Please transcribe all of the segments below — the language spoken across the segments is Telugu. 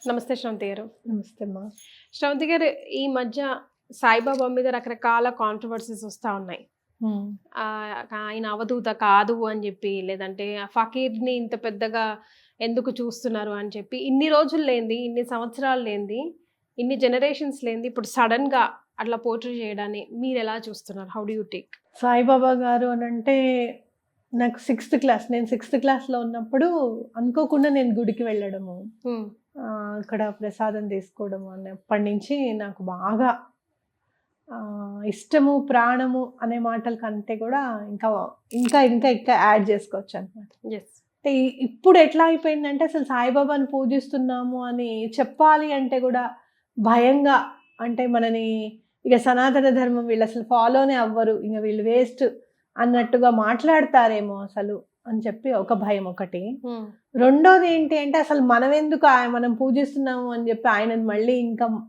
నమస్తే శ్రవంతి గారు. నమస్తే అమ్మా. శ్రవంతి గారు ఈ మధ్య సాయిబాబా మీద రకరకాల కాంట్రవర్సీస్ వస్తూ ఉన్నాయి. ఆయన అవధూత కాదు అని చెప్పి లేదంటే ఆ ఫకీర్ని ఇంత పెద్దగా ఎందుకు చూస్తున్నారు అని చెప్పి ఇన్ని రోజులు లేనిది ఇన్ని సంవత్సరాలు లేనిది ఇన్ని జనరేషన్స్ లేనిది ఇప్పుడు సడన్గా అట్లా పోర్ట్రీ చేయడాన్ని మీరు ఎలా చూస్తున్నారు? How do you take Saibaba గారు అని అంటే నాకు సిక్స్త్ క్లాస్ నేను సిక్స్త్ క్లాస్లో ఉన్నప్పుడు అనుకోకుండా నేను గుడికి వెళ్ళడము. అక్కడ ప్రసాదం తీసుకోవడము అన్నప్పటి నుంచి నాకు బాగా ఇష్టము ప్రాణము అనే మాటల కంటే కూడా ఇంకా ఇంకా ఇంకా ఇంకా యాడ్ చేసుకోవచ్చు అనమాట అంటే ఇప్పుడు ఎట్లా అయిపోయిందంటే అసలు సాయిబాబాని పూజిస్తున్నాము అని చెప్పాలి అంటే కూడా భయంగా అంటే మనని ఇక సనాతన ధర్మం వీళ్ళు అసలు ఫాలోనే అవ్వరు. ఇక వీళ్ళు వేస్ట్ అన్నట్టుగా మాట్లాడతారేమో అసలు. అని చెప్పి ఒక భయం ఒకటి. రెండోది ఏంటి అంటే అసలు మనం ఎందుకు మనం పూజిస్తున్నాము అని చెప్పి ఆయనను మళ్ళీ ఇంకా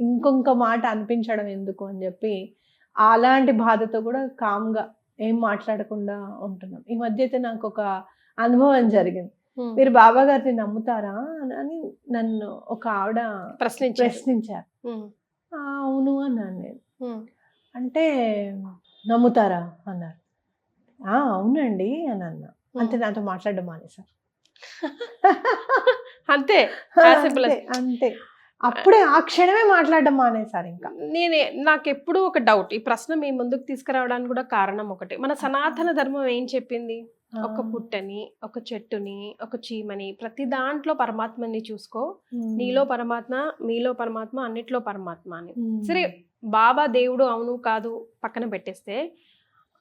ఇంకొక మాట అనిపించడం ఎందుకు అని చెప్పి అలాంటి బాధతో కూడా కామ్గా ఏం మాట్లాడకుండా ఉంటున్నాం. ఈ మధ్య అయితే నాకు ఒక అనుభవం జరిగింది. మీరు బాబా గారిని నమ్ముతారా అని- నన్ను ఒక ఆవిడ ప్రశ్నించారు. ప్రశ్నించారు. ఉమ్, "ఆ, అవును అన్నాను నేను. అంటే నమ్ముతారా అన్నారు. "ఆ, అవునండి అని అన్నా అంతే నాతో మాట్లాడడం మానేశారు. అంతే. అంతే, అంతే. అప్పుడే ఆ క్షణమే మాట్లాడడం మానేశారు ఇంకా. నేనే నాకు ఎప్పుడూ ఒక డౌట్. ఈ ప్రశ్న మీ ముందుకు తీసుకురావడానికి కూడా కారణం ఒకటి. మన సనాతన ధర్మం ఏం చెప్పింది? ఒక పుట్టని ఒక చెట్టుని ఒక చీమని ప్రతి దాంట్లో పరమాత్మని చూసుకో. నీలో పరమాత్మ మీలో పరమాత్మ అన్నిట్లో పరమాత్మ అని. సరే బాబా దేవుడు అవును కాదు పక్కన పెట్టేస్తే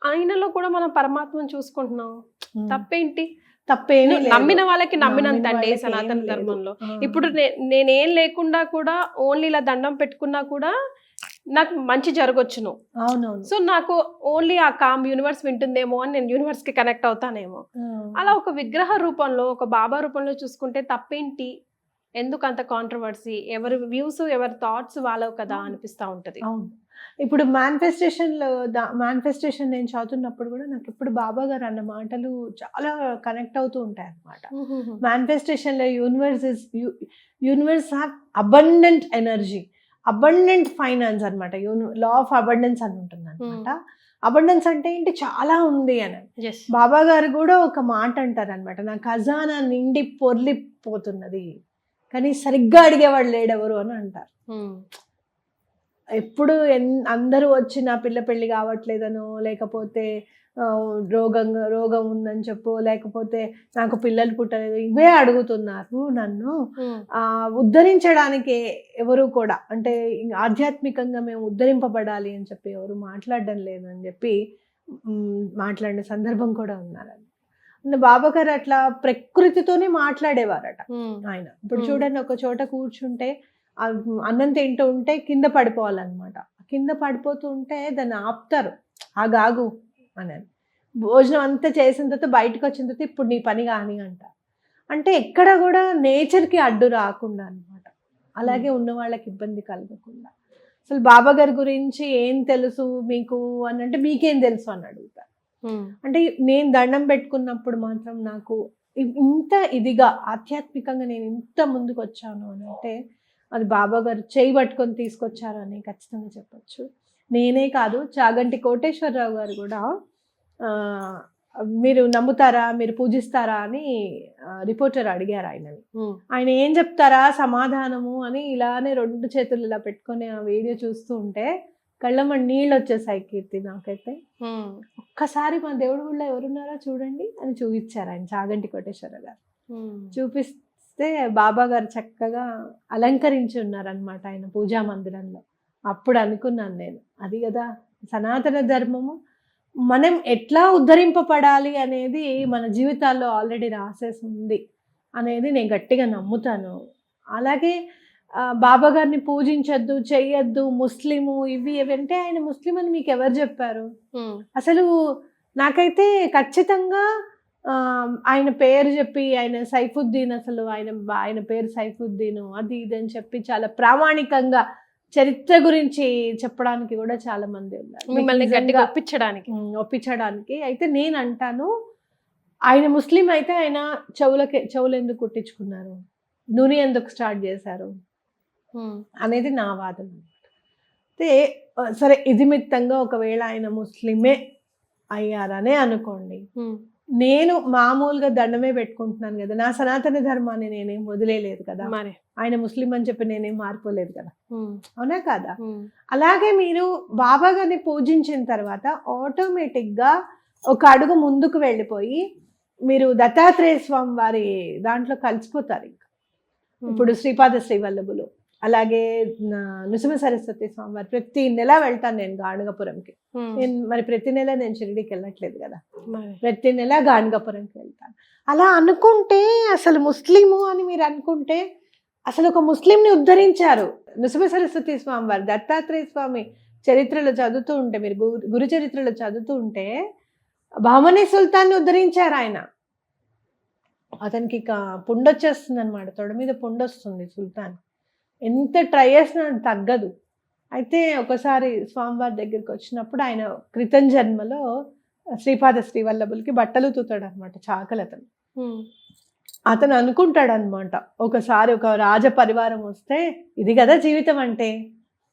ఆయనలో కూడా మనం పరమాత్మను చూసుకుంటున్నాం. తప్పేంటి? తప్పేమీ లేదు. నమ్మిన వాళ్ళకి నమ్మినంత నమ్మిన అండి సనాతన. ధర్మంలో. ఇప్పుడు నేనేం లేకుండా కూడా ఓన్లీ ఇలా దండం పెట్టుకున్నా కూడా నాకు మంచి జరగొచ్చును. అవునవును. సో నాకు ఓన్లీ ఆ కామ్ యూనివర్స్ వింటుందేమో అని నేను యూనివర్స్కి కనెక్ట్ అవుతానేమో. అలా ఒక విగ్రహ రూపంలో ఒక బాబా రూపంలో చూసుకుంటే తప్పేంటి? ఎందుకు అంత కాంట్రవర్సీ ఎవరి వ్యూస్ ఎవరి థాట్స్ వాళ్ళవు కదా అనిపిస్తా ఉంటది. అవును. ఇప్పుడు మేనిఫెస్టేషన్లో మేనిఫెస్టేషన్ నేను చదువుతున్నప్పుడు కూడా నాకు ఇప్పుడు బాబా గారు అన్న మాటలు చాలా కనెక్ట్ అవుతూ ఉంటాయి అన్నమాట మేనిఫెస్టేషన్లో universe is universe have abundant energy abundant finance అనమాట లా ఆఫ్ అబండెన్స్ అని ఉంటుంది అనమాట అబండెన్స్ అంటే ఏంటి? చాలా ఉంది అని. బాబా గారు కూడా ఒక మాట అంటారు అనమాట నా ఖజానా నిండి పొర్లిపోతున్నది. కానీ సరిగ్గా అడిగేవాడు లేడెవరు అని అంటారు. ఎప్పుడు ఎన్ అందరూ వచ్చి నా పిల్ల పెళ్ళి కావట్లేదనో లేకపోతే రోగం రోగం ఉందని చెప్పు లేకపోతే నాకు పిల్లలు పుట్టలేదు ఇవే అడుగుతున్నారు నన్ను. ఆ, ఉద్ధరించడానికి ఎవరు కూడా అంటే ఆధ్యాత్మికంగా మేము ఉద్ధరింపబడాలి అని చెప్పి ఎవరు మాట్లాడడం లేదు అని చెప్పి మాట్లాడిన సందర్భం కూడా ఉన్నారండి అంటే బాబా గారు అట్లా ప్రకృతితోనే మాట్లాడేవారట ఆయన. ఇప్పుడు. చూడండి ఒక చోట కూర్చుంటే అన్నం తింటూ ఉంటే కింద పడిపోవాలన్నమాట. కింద పడిపోతూ ఉంటే దాన్ని ఆపుతారు. ఆగాగు అని అని. భోజనం అంతా చేసిన తర్వాత బయటకు వచ్చిన తర్వాత ఇప్పుడు నీ పని కాని అంట. అంటే ఎక్కడ కూడా నేచర్కి అడ్డు రాకుండా అన్నమాట. అలాగే ఉన్న వాళ్ళకి ఇబ్బంది కలగకుండా. అసలు బాబా గారి గురించి ఏం తెలుసు మీకు అని అంటే మీకేం తెలుసు అని అడుగుతారు అంటే నేను దండం పెట్టుకున్నప్పుడు మాత్రం నాకు ఇంత ఇదిగా ఆధ్యాత్మికంగా నేను ఇంత ముందుకు వచ్చాను అని అంటే అది బాబా గారు చేయి పట్టుకొని తీసుకొచ్చారు అని ఖచ్చితంగా చెప్పొచ్చు. నేనే కాదు చాగంటి కోటేశ్వరరావు గారు కూడా మీరు నమ్ముతారా మీరు పూజిస్తారా అని రిపోర్టర్ అడిగారు ఆయనని. ఆయన ఏం చెప్తారా సమాధానము అని ఇలానే రెండు చేతులు ఇలా పెట్టుకొని ఆ వీడియో చూస్తూ ఉంటే కళ్ళమ్మ నీళ్ళు వచ్చేసాయి కీర్తి నాకైతే. ఒక్కసారి మా దేవుడి ఊళ్ళో ఎవరున్నారో చూడండి అని చూపించారు ఆయన చాగంటి కోటేశ్వర గారు. చూపిస్తే బాబా గారు చక్కగా అలంకరించి ఉన్నారనమాట ఆయన పూజా మందిరంలో. అప్పుడు అనుకున్నాను నేను అది కదా సనాతన ధర్మము మనం ఎట్లా ఉద్ధరింపబడాలి అనేది మన జీవితాల్లో ఆల్రెడీ రాసేసి ఉంది అనేది నేను గట్టిగా నమ్ముతాను. అలాగే బాబా గారిని పూజించొద్దు చెయ్యొద్దు ముస్లిము ఇవి ఇవి అంటే ఆయన ముస్లిం అని మీకు ఎవరు చెప్పారు? అసలు నాకైతే ఖచ్చితంగా ఆయన పేరు చెప్పి ఆయన సైఫుద్దీన్ అసలు ఆయన ఆయన పేరు సైఫుద్దీన్ అది ఇది అని చెప్పి చాలా ప్రామాణికంగా చరిత్ర గురించి చెప్పడానికి కూడా చాలా మంది ఉన్నారు. మిమ్మల్ని గట్టిగా ఒప్పించడానికి. ఒప్పించడానికి. అయితే నేను అంటాను ఆయన ముస్లిం అయితే ఆయన చెవులకి చెవులు ఎందుకు కుట్టించుకున్నారు? నూనె ఎందుకు స్టార్ట్ చేశారు? అనేది నా వాదన. అయితే సరే ఇది మిత్తంగా ఒకవేళ ఆయన ముస్లిమే అయ్యారనే అనుకోండి. నేను మామూలుగా దండమే పెట్టుకుంటున్నాను కదా నా సనాతన ధర్మాన్ని నేనేం వదిలేలేదు కదా మరి. ఆయన ముస్లిం అని చెప్పి నేనేం మారిపోలేదు కదా. అవునా కాదా? అలాగే మీరు బాబా గారిని పూజించిన తర్వాత ఆటోమేటిక్గా ఒక అడుగు ముందుకు వెళ్ళిపోయి మీరు దత్తాత్రేయ స్వామి వారి దాంట్లో కలిసిపోతారు ఇంకా. ఇప్పుడు శ్రీపాద శ్రీవల్లభులు. అలాగే నృసింహ సరస్వతి స్వామి వారు ప్రతి నెల వెళ్తాను నేను గాణగపురంకి. నేను మరి ప్రతి నెల నేను షిరిడీకి వెళ్ళట్లేదు కదా. ప్రతి నెల గాణగపురంకి వెళ్తాను. అలా అనుకుంటే అసలు ముస్లిము అని మీరు అనుకుంటే అసలు ఒక ముస్లింని ఉద్ధరించారు. నృసింహ సరస్వతి స్వామి వారు దత్తాత్రేయ స్వామి చరిత్రలో చదువుతూ ఉంటే మీరు గురు గురు చరిత్రలో చదువుతూ ఉంటే బహమనీ సుల్తాన్ని ఉద్ధరించారు ఆయన. అతనికి ఇక పుండొచ్చేస్తుంది అనమాట తొడ మీద పుండొస్తుంది సుల్తాన్. ఎంత ట్రై చేసినా తగ్గదు. అయితే ఒకసారి స్వామివారి దగ్గరికి వచ్చినప్పుడు ఆయన క్రితం జన్మలో శ్రీపాద శ్రీవల్లభులకి బట్టలు తూతాడు అనమాట చాకలి అతను. అతను అనుకుంటాడు అనమాట ఒకసారి ఒక రాజ పరివారం వస్తే ఇది కదా జీవితం అంటే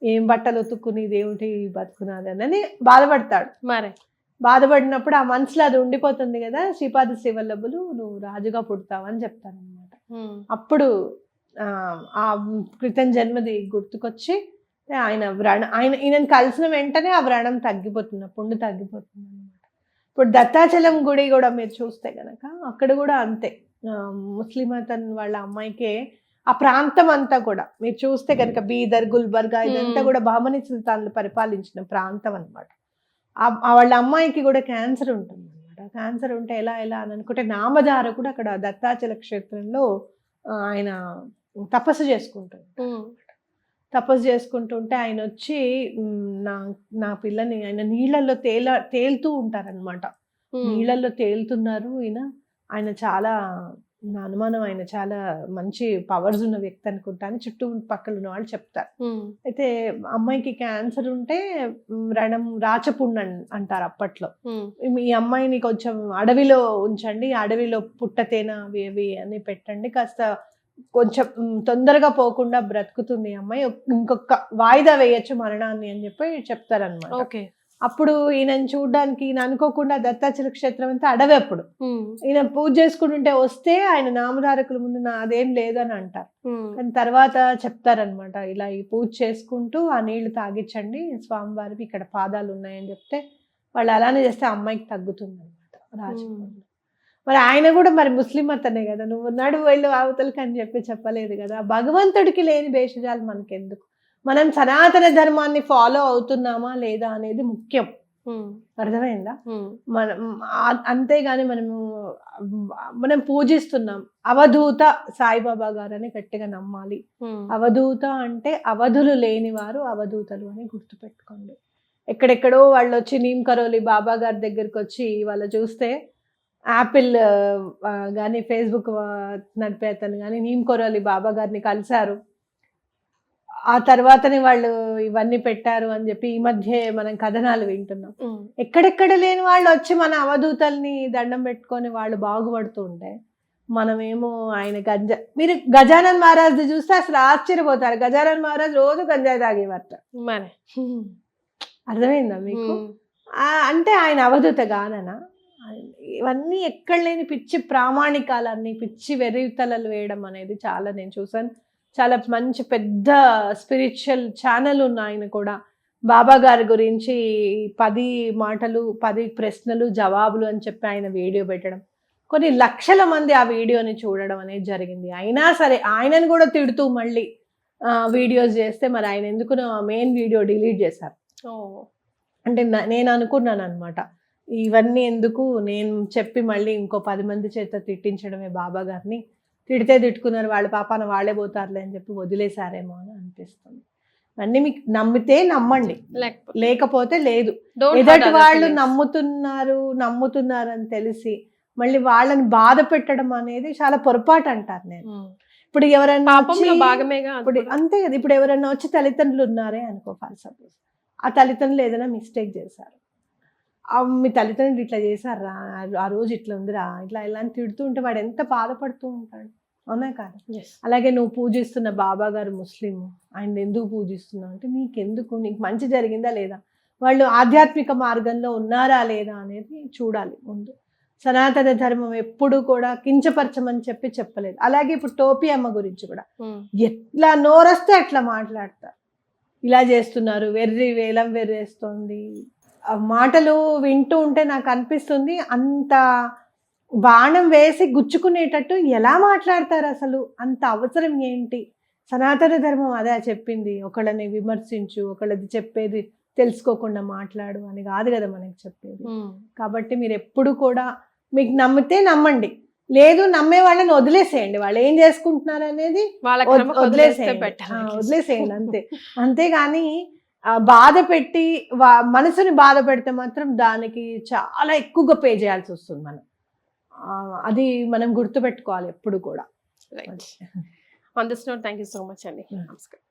ఏం బట్టలు ఉతుక్కుని దేవుటి బతుకున్నది అని బాధపడతాడు. మరి. బాధపడినప్పుడు ఆ మనసులో అది ఉండిపోతుంది కదా శ్రీపాద శ్రీవల్లభులు నువ్వు రాజుగా పుడతావని చెప్తారనమాట ఉమ్, అప్పుడు ఆ, క్రితం జన్మది గుర్తుకొచ్చి ఆయన వ్రణ ఆయన ఈయనని కలిసిన వెంటనే ఆ వ్రణం తగ్గిపోతుంది పుండు తగ్గిపోతుంది అనమాట ఇప్పుడు దత్తాచలం గుడి కూడా మీరు చూస్తే గనక అక్కడ కూడా అంతే. ముస్లిం అతను వాళ్ళ అమ్మాయికే ఆ ప్రాంతం అంతా కూడా మీరు చూస్తే కనుక బీదర్ గుల్బర్గా ఇదంతా. కూడా బహమనీ సుల్తాన్లు పరిపాలించిన ప్రాంతం అనమాట వాళ్ళ అమ్మాయికి కూడా క్యాన్సర్ ఉంటుంది అనమాట క్యాన్సర్ ఉంటే ఎలా ఎలా అని అనుకుంటే నామధార కూడా అక్కడ దత్తాచల క్షేత్రంలో ఆయన తపస్సు చేసుకుంటాడు ఉమ్, తపస్సు చేసుకుంటుంటే ఆయన వచ్చి "మ్, నా నా పిల్లని ఆయన నీళ్ళల్లో తేల తేలుతూ ఉంటారనమాట నీళ్ళల్లో తేలుతున్నారు ఈయన. ఆయన చాలా నా అనుమానం ఆయన చాలా మంచి పవర్స్ ఉన్న వ్యక్తి అనుకుంటా అని చుట్టూ పక్కల ఉన్న వాళ్ళు చెప్తారు. అయితే అమ్మాయికి క్యాన్సర్ ఉంటే మ్, రణం రాచపుండు అంటారు అప్పట్లో. ఈ అమ్మాయిని కొంచెం అడవిలో ఉంచండి అడవిలో పుట్టతేన అవి అవి అని పెట్టండి. కాస్త కొంచెం తొందరగా పోకుండా బ్రతుకుతుంది అమ్మాయి. ఇంకొక వాయిదా వేయొచ్చు మరణాన్ని అని చెప్పి చెప్తారనమాట ఓకే. అప్పుడు ఈయన చూడడానికి ఈయన అనుకోకుండా దత్తాచల క్షేత్రం అంతా అడవి అప్పుడు. ఈయన పూజ చేసుకుంటుంటే వస్తే ఆయన నామధారకుల ముందు నా అదేం లేదని అంటారు. కానీ తర్వాత చెప్తారనమాట ఇలా ఈ పూజ చేసుకుంటూ ఆ నీళ్ళు తాగించండి స్వామివారికి ఇక్కడ పాదాలు ఉన్నాయని చెప్తే వాళ్ళు అలానే చేస్తే అమ్మాయికి తగ్గుతుంది అనమాట రాజకుమారుడు మరి ఆయన కూడా మరి ముస్లిం అతనే కదా. నువ్వు నడు వెళ్ళు అవతలకి అని చెప్పి చెప్పలేదు కదా. భగవంతుడికి లేని భేషజాలు మనకెందుకు? మనం సనాతన ధర్మాన్ని ఫాలో అవుతున్నామా లేదా అనేది ముఖ్యం. అర్థమైందా? మనం అంతేగాని మనము మనం పూజిస్తున్నాం. అవధూత సాయిబాబా గారని గట్టిగా నమ్మాలి. అవధూత అంటే అవధులు లేనివారు అవధూతలు అని గుర్తుపెట్టుకోండి. ఎక్కడెక్కడో వాళ్ళు వచ్చి నీమ్ కరోలి బాబా గారి దగ్గరికి వచ్చి వాళ్ళు చూస్తే యాపిల్ కానీ ఫేస్బుక్ నడిపే అతను కానీ నీమ్ కరోలి బాబా గారిని కలిశారు. ఆ తర్వాతనే వాళ్ళు ఇవన్నీ పెట్టారు అని చెప్పి ఈ మధ్య మనం కథనాలు వింటున్నాం. ఎక్కడెక్కడ లేని వాళ్ళు వచ్చి మన అవధూతల్ని దండం పెట్టుకొని వాళ్ళు బాగుపడుతూ ఉంటే మనమేమో ఆయన గంజా మీరు గజానన్ మహారాజ్ చూస్తే అసలు ఆశ్చర్యపోతారు. గజానన్ మహారాజ్ రోజు గంజాయి తాగేవారట. అర్థమైందా మీకు? అంటే ఆయన అవధూత గాననా? ఇవన్నీ ఎక్కడ లేని పిచ్చి ప్రామాణికాలన్నీ పిచ్చి వెర్రితలలు వేయడం అనేది చాలా నేను చూసాను చాలా మంచి పెద్ద స్పిరిచువల్ ఛానల్ ఉన్న ఆయన కూడా. బాబా గారి గురించి పది మాటలు పది ప్రశ్నలు జవాబులు అని చెప్పి ఆయన వీడియో పెట్టడం. కొన్ని లక్షల మంది ఆ వీడియోని చూడడం అనేది జరిగింది. అయినా సరే ఆయనను కూడా తిడుతూ మళ్ళీ వీడియోస్ చేస్తే మరి ఆయన ఎందుకు మెయిన్ వీడియో డిలీట్ చేశారు? అంటే నేను అనుకున్నాను అనమాట ఇవన్నీ ఎందుకు? నేను చెప్పి మళ్ళీ ఇంకో పది మంది చేత తిట్టించడమే బాబా గారిని. తిడితే తిట్టుకున్నారు వాళ్ళ పాపాన వాళ్ళే పోతారులే అని చెప్పి వదిలేశారేమో అని అనిపిస్తుంది. అన్నీ మీకు నమ్మితే నమ్మండి. లేకపోతే లేదు. ఎదటి వాళ్ళు. నమ్ముతున్నారు నమ్ముతున్నారు అని తెలిసి మళ్ళీ వాళ్ళని బాధ పెట్టడం అనేది చాలా పొరపాటు అంటారు నేను. ఉమ్, ఇప్పుడు ఎవరైనా ఇప్పుడు. అంతే కదా ఇప్పుడు ఎవరైనా వచ్చి తల్లిదండ్రులు ఉన్నారే అనుకో ఫర్ సపోజ్ ఆ తల్లిదండ్రులు ఏదైనా మిస్టేక్ చేశారు. మీ తల్లిదండ్రులు ఇట్లా చేశారా? ఆ రోజు ఇట్లా ఉందిరా ఇట్లా ఇలా తిడుతూ ఉంటే వాడు ఎంత బాధపడుతూ ఉంటాడు. అవునా కాదు? అలాగే నువ్వు పూజిస్తున్న బాబా గారు ముస్లిం ఆయన ఎందుకు పూజిస్తున్నావు అంటే నీకెందుకు? నీకు మంచి జరిగిందా లేదా? వాళ్ళు ఆధ్యాత్మిక మార్గంలో ఉన్నారా లేదా అనేది చూడాలి ముందు. సనాతన ధర్మం ఎప్పుడు కూడా కించపరచమని చెప్పి చెప్పలేదు. అలాగే ఇప్పుడు టోపీ అమ్మ గురించి కూడా. ఉమ్, ఎట్లా నోరొస్తే అట్లా మాట్లాడతారు. ఇలా చేస్తున్నారు వెర్రి వేలం వెర్రేస్తోంది మాటలు వింటూ ఉంటే నాకు అనిపిస్తుంది అంత బాణం వేసి గుచ్చుకునేటట్టు ఎలా మాట్లాడతారు అసలు? అంత అవసరం ఏంటి? సనాతన ధర్మం అదే చెప్పింది. ఒకళ్ళని విమర్శించు ఒకళ్ళది చెప్పేది తెలుసుకోకుండా మాట్లాడు అని కాదు కదా మనకి చెప్పేది. కాబట్టి మీరు ఎప్పుడు కూడా మీకు నమ్మితే నమ్మండి. లేదు నమ్మే వాళ్ళని వదిలేసేయండి. వాళ్ళు ఏం చేసుకుంటున్నారు అనేది వదిలేసేయండి. వదిలేసేయండి అంతే. అంతేగాని బాధ పెట్టి మనసుని బాధ పెడితే మాత్రం దానికి చాలా ఎక్కువగా పే చేయాల్సి వస్తుంది మనం. అది మనం గుర్తుపెట్టుకోవాలి ఎప్పుడు కూడా. Right on this note thank you so much అండి. నమస్కారం